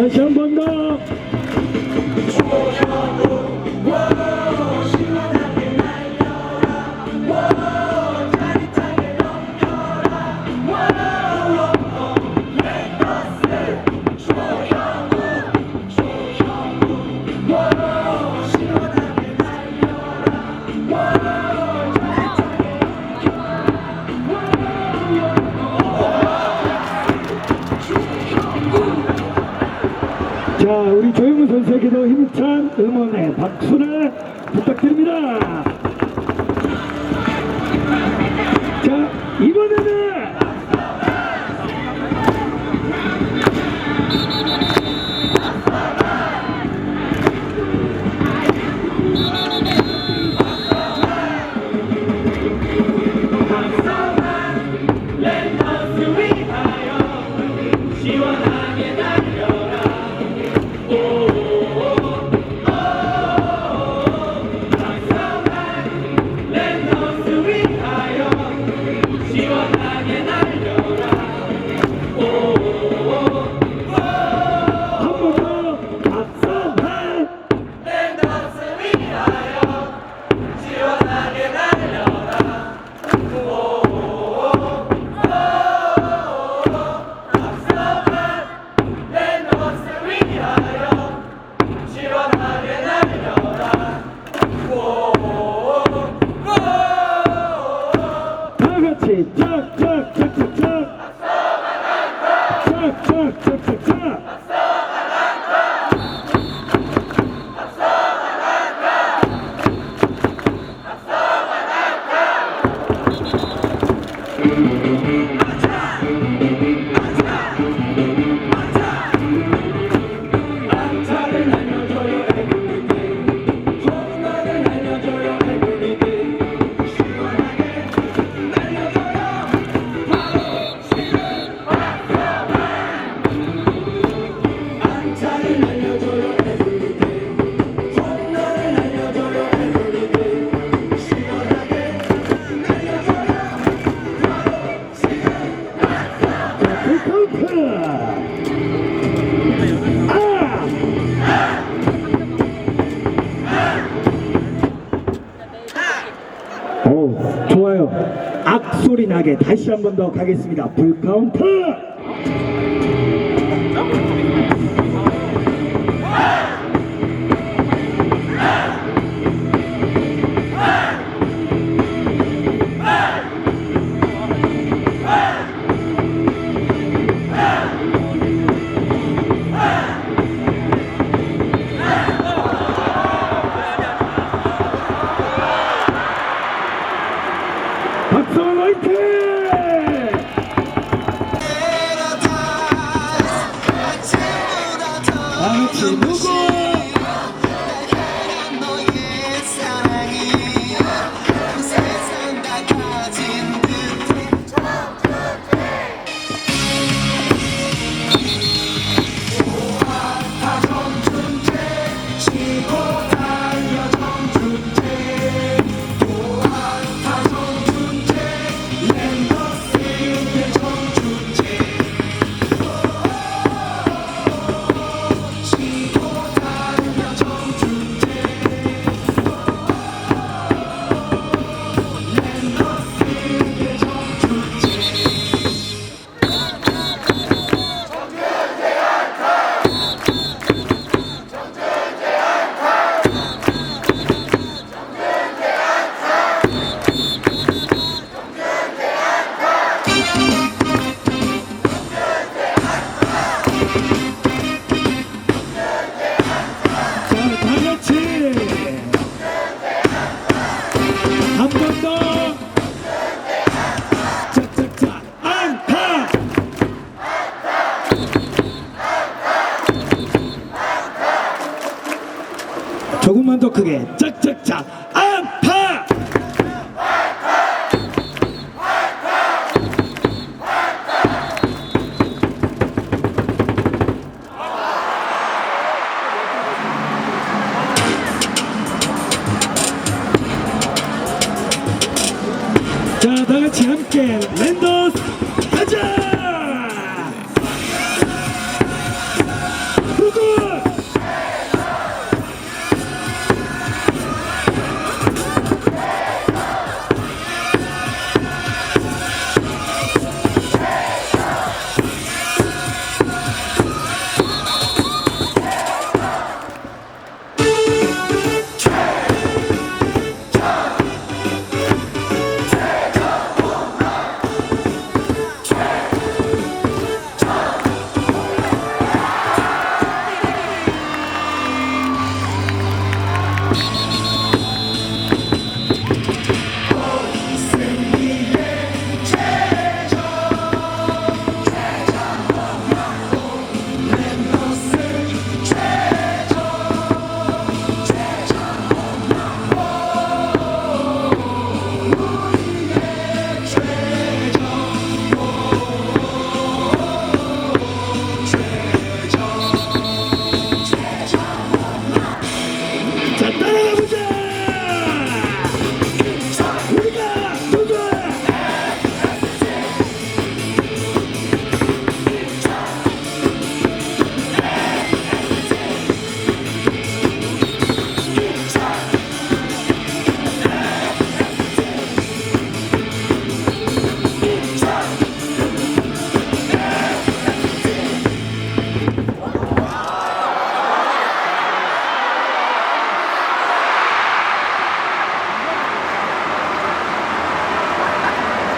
다시 한 번 더. 힘찬 응원의 박수를 부탁드립니다. 자, 이번에는 Çak çak çak çak çak. Çak çak. 나게 다시 한 번 더 가겠습니다. 풀카운트 크게 짝짝짝 안타. 자, 다 같이 함께 랜